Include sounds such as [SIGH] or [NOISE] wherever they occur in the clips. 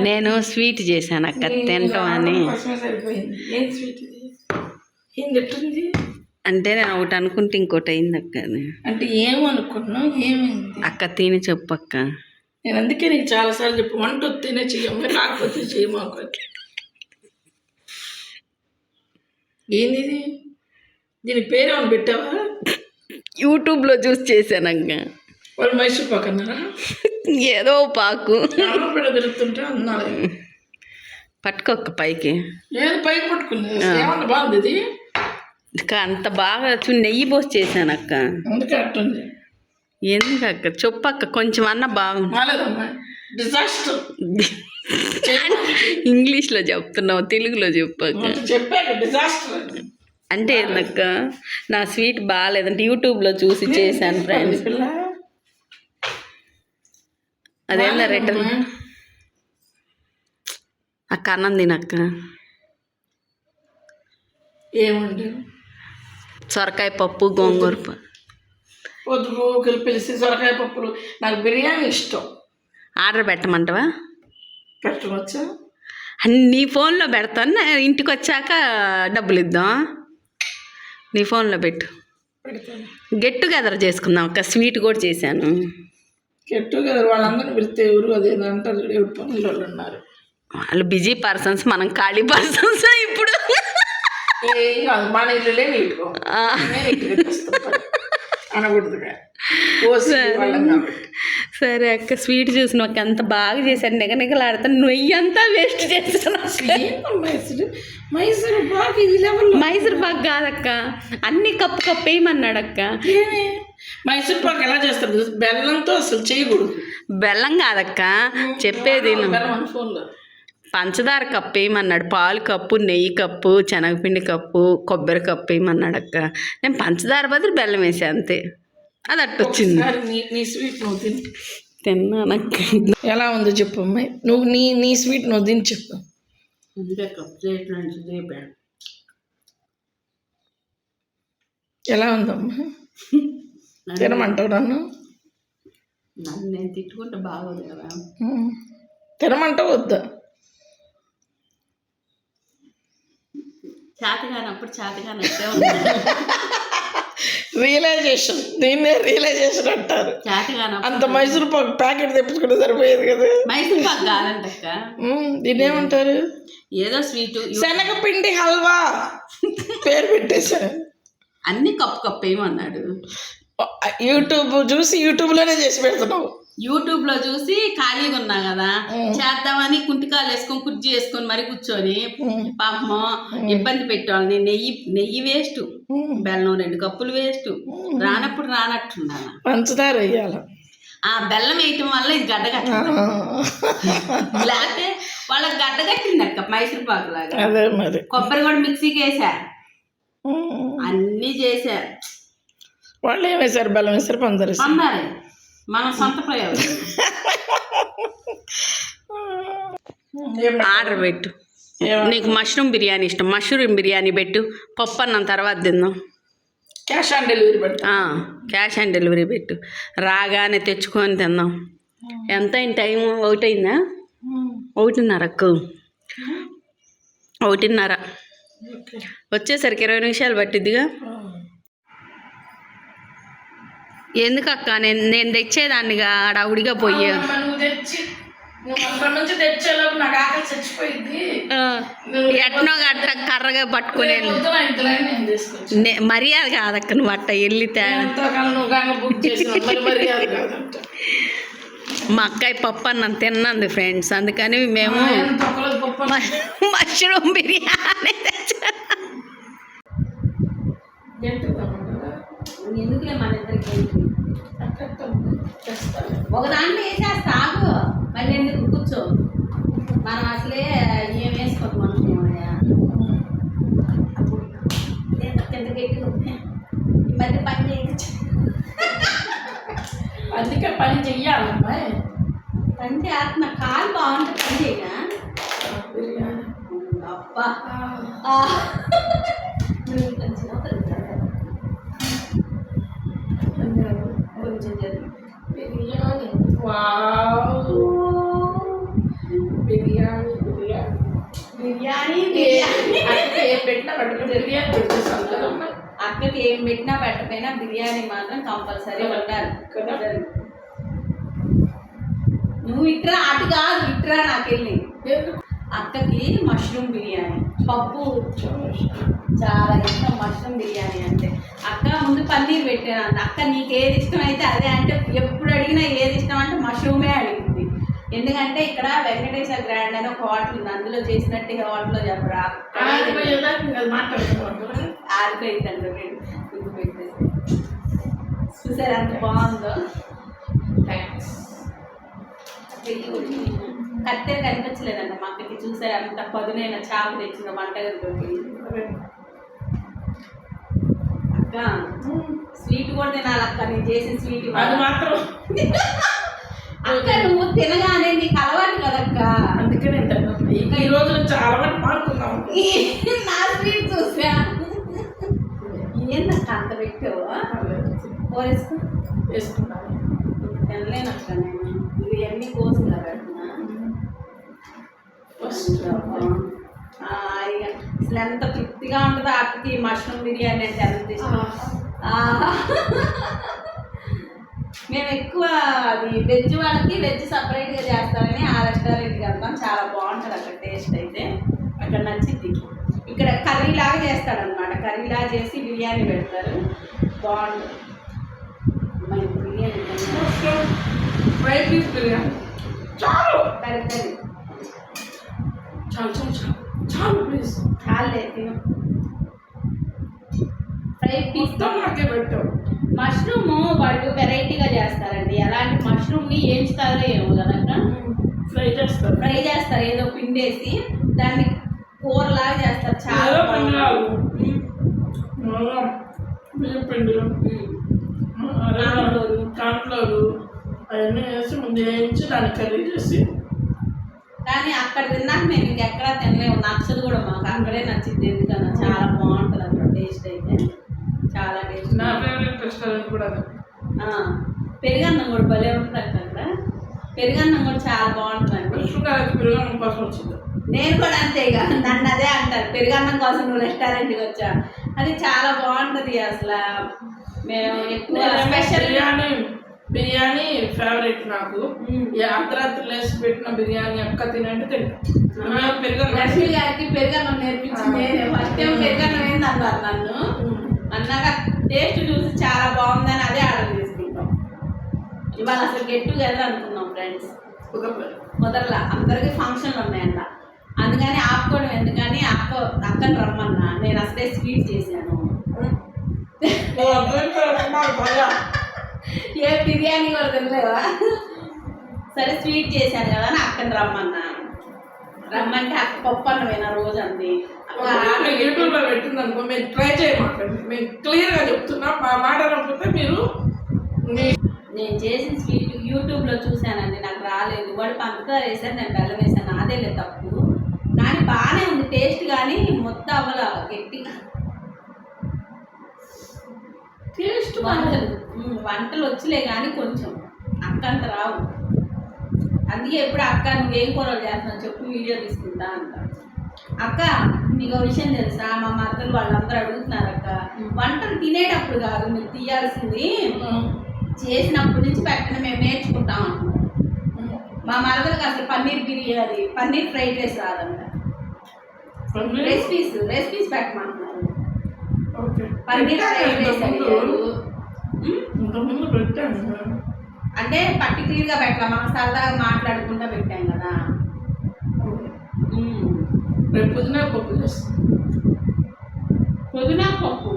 నేను స్వీట్ చేశాను అక్క తింటాం అని అంటే నేను ఒకటి అనుకుంటే ఇంకోటి అయింది అక్క. అంటే ఏమనుకున్నావు ఏమైంది? అక్క తిని చెప్పు అక్క. నేను అందుకే నీకు చాలాసార్లు చెప్పు. వంట వస్తేనే చెయ్యమ్మ రాకపోతే అని. ఏంది దీని పేరు ఏమైనా పెట్టావా? యూట్యూబ్లో చూసి చేశాను అక్క. వాళ్ళు మైసూర్ పాక్ అన్నారా? ఏదో పాకు. తిరుగుతుంటే అన్నారు. పట్టుకోక్క పైకి. ఏది పైకి బాగుంది ఇది? అంత బాగా చూ నెయ్యి పోసి చేశాను అక్క. అందుకే అట్టుంది. ఎందుకు అక్క చెప్పు అక్క కొంచెం అన్న బాగుంది. డిజాస్టర్ [LAUGHS] ఇంగ్లీష్లో చెప్తున్నావు తెలుగులో చెప్పు అక్క చెప్పాక డిజాస్టర్ అంటే ఏందక్క? నా స్వీట్ బాగాలేదంటే యూట్యూబ్లో చూసి చేశాను ఫ్రెండ్స్ అదేందా రిటర్న్. అక్క అన్నం తినక్క ఏముండే సొరకాయ పప్పు గోంగూర ప- పొద్దుగోకలు పిలిచి సొరకాయ పప్పులు. నాకు బిర్యానీ ఇష్టం. ఆర్డర్ పెట్టమంటావా? పెట్టవచ్చా? నీ ఫోన్లో పెడతాను నా ఇంటికి వచ్చాక డబ్బులు ఇద్దాం. నీ ఫోన్లో పెట్టు. గెట్ టుగెదర్ చేసుకుందాం అక్క స్వీట్ కూడా చేశాను. కెట్టు కదా వాళ్ళందరిని పిలిస్తే ఎవరు అదేదో అంటారు ఎవరు పనులు వాళ్ళు ఉన్నారు వాళ్ళు బిజీ పర్సన్స్ మనం ఖాళీ పర్సన్స్ ఇప్పుడు. మన ఇల్లులే నీట్గా అనకూడదుగా సరే. అక్క స్వీట్ చూసిన ఒక అంత బాగా చేశాను నిగనిగలాడుతాను నెయ్యి అంతా వేస్ట్ చేస్తాను మైసూరు? మైసూరు బాగా ఈ లెవెల్లో మైసూర్ పాక్ కాదక్క అన్ని కప్పు కప్పు వేయమన్నాడు అక్క. మైసూర్ పాక్ ఎలా చేస్తారు బెల్లంతో అసలు చేయకూడదు. బెల్లం కాదక్క చెప్పేది. బెల్లం ఫోన్లో. పంచదార కప్పు వేయమన్నాడు పాలు కప్పు నెయ్యి కప్పు శనగపిండి కప్పు కొబ్బరి కప్పు వేయమన్నాడు అక్క? నేను పంచదార బదులు బెల్లం వేసా అంతే. అది అట్టు వచ్చింది. ఒకసారి నీ నీ స్వీట్ నువ్వు తిని. తిన్నానక్క ఎలా ఉందో చెప్పు అమ్మాయి. నువ్వు నీ నీ స్వీట్ నువ్వు తిని చెప్పు. ఎలా ఉందమ్మా [LAUGHS] తినమంటావు నన్ను? నన్ను నేను తిట్టుకుంటే బాగోదు కదా. తినమంటావు వద్దా. చేతగానప్పుడు చేతగానే రియలైజేషన్. దీన్నే రియలైజేషన్ అంటారు. అంత మైసూర్ పాక్ ప్యాకెట్ తెప్పించుకుంటే సరిపోయేది కదా. మైసూర్ పాక్ కాదంటక్క ఉమ్, దీన్ని ఏమంటారు? ఏదో స్వీటు శనగపిండి హల్వా. పేరు పెట్టేశారు అన్ని కప్పు కప్పు వేయమన్నాడు యూట్యూబ్ చూసి యూట్యూబ్లోనే చేసి పెడుతున్నావు. యూట్యూబ్లో చూసి ఖాళీగా ఉన్నా కదా. చేద్దామని కుంటికాలు వేసుకొని కుర్చీ వేసుకొని మరి కూర్చొని పాపం ఇబ్బంది పెట్టేవాళ్ళని నెయ్యి నెయ్యి వేస్ట్. బెల్లం రెండు కప్పులు వేస్ట్. రానప్పుడు రానట్టుండాల పంచదార వేయాలి. ఆ బెల్లం వేయటం వల్ల ఇది గడ్డ కట్టింది. లేకపోతే వాళ్ళకి గడ్డ కట్టింది అక్క మైసూర్ పాకు లాగా. కొబ్బరి కూడా మిక్సీకి వేసా. ఉమ్. అన్నీ చేసా. వాళ్ళు ఏం వేశారు? బెల్లం వేశారు పంచదార పొందాలి మన సొంత ప్రయోజనం. ఆర్డర్ పెట్టు. నీకు మష్రూమ్ బిర్యానీ ఇష్టం. మష్రూమ్ బిర్యానీ పెట్టు. పప్పు అన్నం తర్వాత తిందాం. క్యాష్ ఆన్ డెలివరీ ఆ, క్యాష్ ఆన్ డెలివరీ పెట్టు. రాగానే తెచ్చుకొని తిందాం. ఎంత టైం ఒకటైందా? ఒకటిన్నర అక్క ఒకటిన్నర. వచ్చేసరికి ఇరవై నిమిషాలు పట్టిద్దిగా. ఎందుకు అక్క నేను నేను తెచ్చేదాన్నిగా ఆడవుడిగా పోయి ఎట్నో గట్ట కర్రగా పట్టుకుని మర్యాద కాదక్క నువ్వు అట్ట వెళ్ళి మా అక్కయ్య పప్పు అన్నం తిన్నది ఫ్రెండ్స్ అందుకని మేము మష్రూమ్ బిర్యానీ తెచ్చాం. ఎందుకులే మన ఇద్దరికి ఒక దాంట్లో వేసేస్తా ఆగు. మళ్ళీ ఎందుకు? కూర్చో. మనం అసలే ఏం వేసుకోదు మనం కింద గట్టిగా ఉంది. ఈ మధ్య పని చేయొచ్చు అందుకే పని చెయ్యాలి అమ్మాయి పని చేస్తున్న. కాలు బాగుంటుంది పని బిర్యానీ. అబ్బా. బిర్యానీ బిర్యానీ. ఏం పెట్టినా పట్టుకుంటే అక్కకి ఏం పెట్టినా పెట్టకపోయినా బిర్యానీ మాత్రం కంపల్సరీ ఉండాలి నువ్వు ఇట్రా అటు కాదు ఇట్రా నాకెళ్ళి. అక్కకి మష్రూమ్ బిర్యానీ. పప్పు. చాలా ఇష్టం మష్రూమ్ బిర్యానీ అంటే. అక్క ముందు పన్నీర్ పెట్టాను అక్క నీకు ఏది ఇష్టం అయితే అదే అంటే ఎప్పుడు అడిగినా ఏది ఇష్టం ఎందుకంటే ఇక్కడ వెంకటేశ్వర గ్రాండ్ అని ఒక హోటల్ ఉంది. అందులో చేసినట్టు హోటల్లో చెప్పరా. ఆరిపోయిందండి చూసారు ఎంత బాగుందో. కత్తెర కనిపించలేదంట మా అక్కకి చూసారు అంత పదునైన చాకు తెచ్చిన వంటగదిలోకి అక్క స్వీట్ కూడా తినాలి అక్క నేను చేసిన స్వీట్ అది మాత్రం. [LAUGHS] అక్క నువ్వు తినగానే నీకు అలవాటు కదక్క? అందుకే నేను తిన్నాను. ఇంకా ఈ రోజు నుంచి అలవాటు మారుకుందాం. [LAUGHS] నా స్వీట్ చూసా? ఏందక్క అంత పెట్టావు? పోరేసుకో. వేసుకున్నాను తినలేనక్క నేను. ఇది ఎన్ని కోసం పెడుతున్నా. ఫస్ట్ అసలు ఎంత తృప్తిగా ఉంటుందో అక్కకి మష్రూమ్ బిర్యానీ అంటే ఎంత ఇష్టం. మేము ఎక్కువ అది వెజ్ వాళ్ళకి వెజ్ సపరేట్గా చేస్తారని ఆ రెస్టారెంట్కి వెళ్తాం. చాలా బాగుంటుంది అక్కడ టేస్ట్ అయితే. అక్కడ నచ్చింది. ఇక్కడ కర్రీ లాగా చేస్తాడనమాట కర్రీ లాగా చేసి బిర్యానీ పెడతారు. బాగుంటుంది. మరి బిర్యానీ. Fry piece biryani. చాలు! కర్రీ కర్రీ చాలు చాలు చాలు. చాలు ప్లీజ్ చాలే తిను. ఫ్రై పీస్ మొత్తం నాకే పెట్టావు మష్రూమ్ వాళ్ళు వెరైటీగా చేస్తారండి. ఎలాంటి మష్రూమ్ని ఏంచుతారో ఏమో కదక్క ఫ్రై చేస్తారు. ఫ్రై చేస్తారు ఏదో పిండేసి దాన్ని కూరలాగా చేస్తారు. చాలా బియ్యం పిండి. కాన్ఫ్లోరు అవన్నీ వేసి ముందు వేయించి దాన్ని కర్రీ చేసి కానీ అక్కడ తిన్నాక మేము ఇంకెక్కడా తినలేము. నచ్చదు కూడా మాకు. అక్కడే నచ్చింది. ఎందుకన్నా? చాలా బాగుంటుంది. అక్కడ టేస్ట్ అయితే. చాలా టేస్ట్ నా ఫేవరెట్ రెస్టారెంట్ కూడా పెరుగన్నం కూడా భలే ఉంటుంది అక్కడ పెరుగన్నం కూడా చాలా బాగుంటుందండి. విష్ణుగారికి పెరుగన్నం కోసం వచ్చింది. నేను కూడా అంతే ఇక నన్ను అదే అంటారు. పెరుగన్నం కోసం నువ్వు రెస్టారెంట్కి వచ్చా? అది చాలా బాగుంటుంది అసలు. మేము ఎక్కువ స్పెషల్ బిర్యానీ బిర్యానీ ఫేవరెట్ నాకు. అర్ధరాత్రి లేసి పెట్టిన బిర్యానీ అక్క తినంటే తింటా. పెరుగన్నం. లక్ష్మి గారికి పెరుగన్నం నేర్పించింది ఫస్ట్ టైం పెరుగన్నం ఏంది అన్నారు నన్ను. అన్నాక టేస్ట్ చూసి చాలా బాగుందని అదే ఆర్డర్ చేసుకుంటాం. ఇవాళ అసలు గెట్ టుగెదర్ అనుకున్నాం ఫ్రెండ్స్. కుదరలా అందరికి ఫంక్షన్లు ఉన్నాయంట. అందుకని ఆపుకోవడం ఎందుకని అక్క అక్కని రమ్మన్నా. నేను అసలే స్వీట్ చేశాను. ఏ బిర్యానీ కూడా తినలేవా సరే స్వీట్ చేశాను కదా అని అక్కని రమ్మన్నా. రమ్మంటే అక్క పప్పు అన్నమేనా రోజు అంది అక్క ఆమె యూట్యూబ్లో పెట్టింది అనుకో మీరు ట్రై చేయమాకండి మేము క్లియర్గా చెప్తున్నా మా మాట అనకపోతే మీరు నేను చేసిన స్వీట్ యూట్యూబ్లో చూశానండి నాకు రాలేదు. వాడు పంచదార వేసాను నేను బెల్లం వేసాను నాదేలే తప్పు. కానీ బాగానే ఉంది టేస్ట్ కానీ మొత్తం అవ్వల గట్టిగా టేస్ట్ వంటలు. వంటలు వచ్చిలే కానీ కొంచెం. అక్క అంత రావు. అందుకే ఎప్పుడు అక్క నువ్వేం కూరలు చేస్తున్నావు చెప్పు వీడియో తీసుకుంటా అంట అక్క ఒక విషయం తెలుసా? మా మరదలు వాళ్ళందరూ అడుగుతున్నారు అక్క వంటలు తినేటప్పుడు కాదు మీరు తీయాల్సింది చేసినప్పటి నుంచి పెట్టడం మేము నేర్చుకుంటాం మా మరదలకు అసలు పన్నీర్ బిర్యానీ పన్నీర్ ఫ్రైడ్ రైస్ రాదంట. రెసిపీస్ రెసిపీస్ పెట్టమంటున్నారు. పన్నీర్ ఫ్రైడ్ రైస్ అంటే పర్టికులర్గా పెట్టాం మనం సరదాగా మాట్లాడుకుంటూ పెట్టాం కదా. ఉమ్, రేపు పుదీనా పప్పు చేస్తాను పుదీనా పప్పు.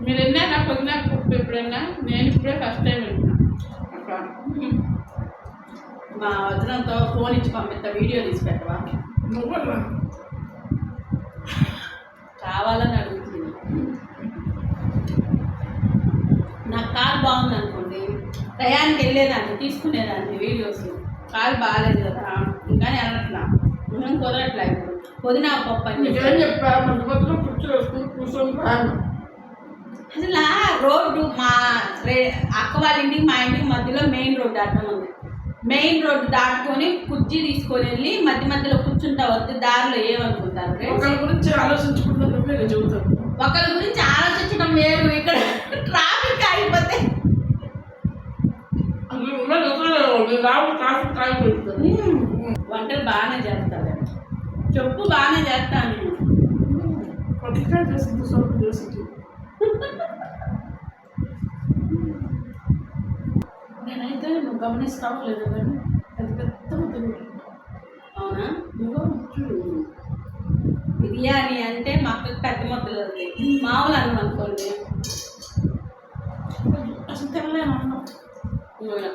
మీరు విన్నారా పుదీనా పప్పు ఎప్పుడైనా నేను ఇప్పుడే ఫస్ట్ టైం అక్క మా వజ్రంతో ఫోన్ ఇచ్చి పంపిస్తా వీడియో తీసి పెట్టవా. కావాలని అడుగుతుంది. నాకు కాలు బాగుంది అనుకోండి టయానికి వెళ్ళేదాన్ని తీసుకునేదాన్ని వీడియోస్ కాలు బాగాలేదు కదా. ఇంకా ఇంకా కుదరట్లా ఇప్పుడు? పప్పు అని అసలు రోడ్డు మా అక్క వాళ్ళ ఇంటికి మా ఇంటికి మధ్యలో మెయిన్ రోడ్డు అర్థం ఉంది. మెయిన్ రోడ్డు దాటుకొని కుర్చీ తీసుకొని వెళ్ళి మధ్య మధ్యలో కూర్చుంటా వద్దు దారిలో ఏమనుకుంటారు? ఒకరి గురించి ఒకరి గురించి ఆలోచించడం వేరు ఇక్కడ ట్రాఫిక్ పెడుతుంది వంటలు బాగానే చేస్తాను చెప్పు బాగానే చేస్తాను నేను పటికా చేసింది సోపు చేసింది నేనైతే నువ్వు గమనిస్తావు లేదు కానీ పెద్ద పెద్ద ముద్దలు అవునా? నువ్వు చూడు. బిర్యానీ అంటే మా అక్కకి పెద్ద ఉంది మామూలు అన్నం అనుకోండి. అసలు అన్నం. అవునా.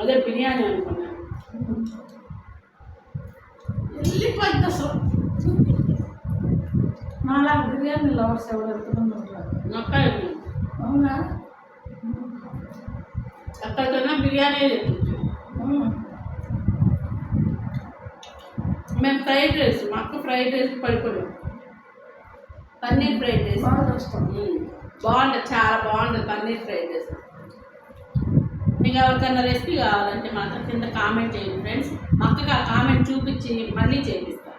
అదే బిర్యానీ అనుకున్నాను వెళ్ళిపోయింది అసలు నాలా బిర్యానీ లవర్స్ ఎవరు ఎంతమంది ఉంటారు అక్కడ అవునా అక్కడికన్నా బిర్యానీ తెప్పించు మేము ఫ్రైడ్ రైస్ మా అక్క ఫ్రైడ్ రైస్ పడిపోయాం పన్నీర్ ఫ్రైడ్ రైస్ బాగా చేస్తాం మ్మ్. బాగుంటుంది చాలా బాగుంటుంది పన్నీర్ ఫ్రైడ్ రైస్ మీకు ఎవరికైనా రెసిపీ కావాలంటే మాత్రం కింద కామెంట్ చేయండి ఫ్రెండ్స్ మా అక్కకి ఆ కామెంట్ చూపించి మళ్ళీ చేపిస్తా.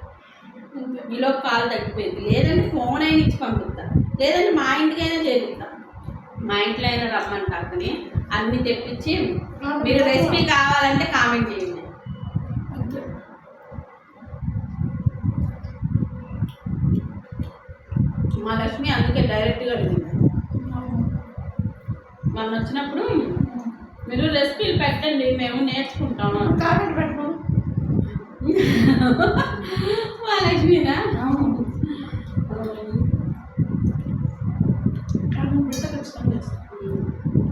ఈలోపు కాల్ తగ్గిపోయింది. లేదంటే ఫోన్ అయినా ఇచ్చి పంపిస్తా. లేదంటే మా ఇంటికైనా చేపిస్తా. మా ఇంట్లో అయినా రమ్మంట అక్కని అన్ని తెప్పించి మీరు రెసిపీ కావాలంటే కామెంట్ చేయండి. మా లక్ష్మి అందుకే డైరెక్ట్గా అడిగింది. మొన్న వచ్చినప్పుడు మీరు రెసిపీలు పెట్టండి మేము నేర్చుకుంటాము. కామెంట్ పెట్టు మా లక్ష్మినా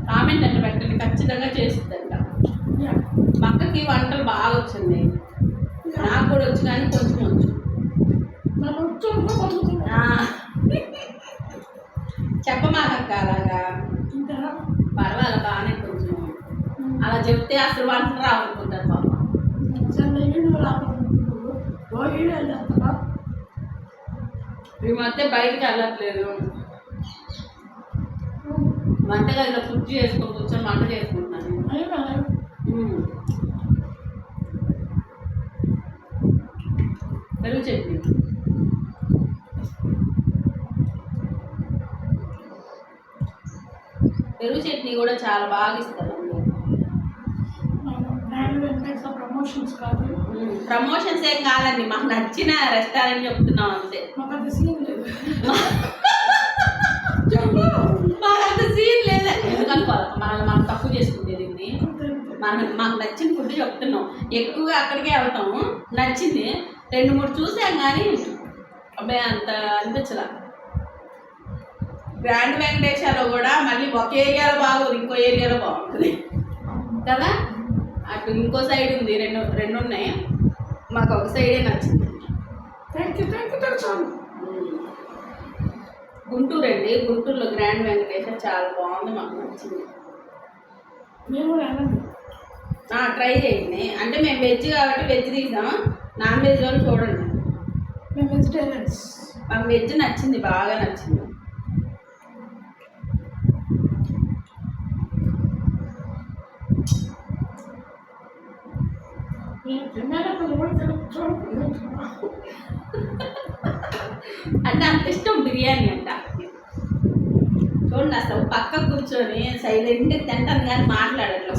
కామెంట్ అంటే పెట్టండి ఖచ్చితంగా చేస్తుందంట. మా అక్కకి వంటలు బాగా వచ్చింది. నాకు కూడా వచ్చు కానీ కొంచెం వచ్చు. చెప్పమాకక్క అలాగా ఇంకా పర్వాలే బాగానే కొంచెం అలా చెప్తే అసలు వంటలు రావాలనుకుంటారు పాప. ఈ మధ్య బయటికి వెళ్ళట్లేదు. వంటగదిలో కుర్చీ చేసుకొని కూర్చొని వంట చేసుకుంటున్నాను. పెరుగు చట్నీ. పెరుగు చట్నీ కూడా చాలా బాగా ఇస్తారు. ప్రమోషన్స్ కాదు. ప్రమోషన్స్ ఏం కాదండి మాకు నచ్చిన రెస్టారెంట్ చెప్తున్నాం అంతే. మాకు అంత సీన్ లేదు. మాకు అంత సీన్ లేదండి ఎందుకనుకోవాలి మనల్ని మనం తక్కువ చేసుకుంటే దీన్ని. మనం మాకు నచ్చిన ఫుడ్ చెప్తున్నాం. ఎక్కువగా అక్కడికే వెళ్తాము. నచ్చింది. రెండు మూడు చూసాం కానీ అబ్బాయి అంత అనిపించలా. గ్రాండ్ వెంకటేశ్వరలో కూడా మళ్ళీ ఒక ఏరియాలో బాగోదు ఇంకో ఏరియాలో బాగుంటుంది. కదా? అటు ఇంకో సైడ్ ఉంది రెండు రెండు ఉన్నాయి. మాకు ఒక సైడే నచ్చింది. Thank you thank you Guntur అండి గుంటూరులో గ్రాండ్ వెంకటేశ్వర చాలా బాగుంది మాకు నచ్చింది. అనండి ట్రై చేయండి. అంటే మేము వెజ్ కాబట్టి వెజ్ తీసాం. నాన్ వెజ్ వాళ్ళు చూడండి. మేము వెజిటేరియన్స్ మాకు వెజ్ నచ్చింది బాగా నచ్చింది నేను తిన్నాను కూడా తెలుసు చూడండి అంటే అంత ఇష్టం బిర్యానీ అంట. చూడండి అసలు పక్క కూర్చొని సైలెంట్ తింటాను కానీ మాట్లాడట్లేదు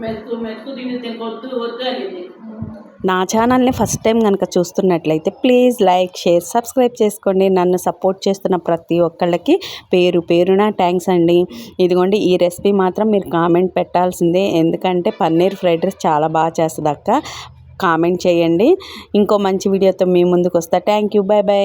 మెతుకు మెతుకు తిని వద్దు వద్దు అనేది. నా ఛానల్ని ఫస్ట్ టైం కనుక చూస్తున్నట్లయితే ప్లీజ్ లైక్ షేర్ సబ్స్క్రైబ్ చేసుకోండి. నన్ను సపోర్ట్ చేస్తున్న ప్రతి ఒక్కళ్ళకి పేరు పేరున థ్యాంక్స్ అండి. ఇదిగోండి ఈ రెసిపీ మాత్రం మీరు కామెంట్ పెట్టాల్సిందే. ఎందుకంటే పన్నీర్ ఫ్రైడ్ రైస్ చాలా బాగా చేస్తుంది అక్క కామెంట్ చేయండి. ఇంకో మంచి వీడియోతో మీ ముందుకు వస్తా థ్యాంక్ యూ బాయ్ బాయ్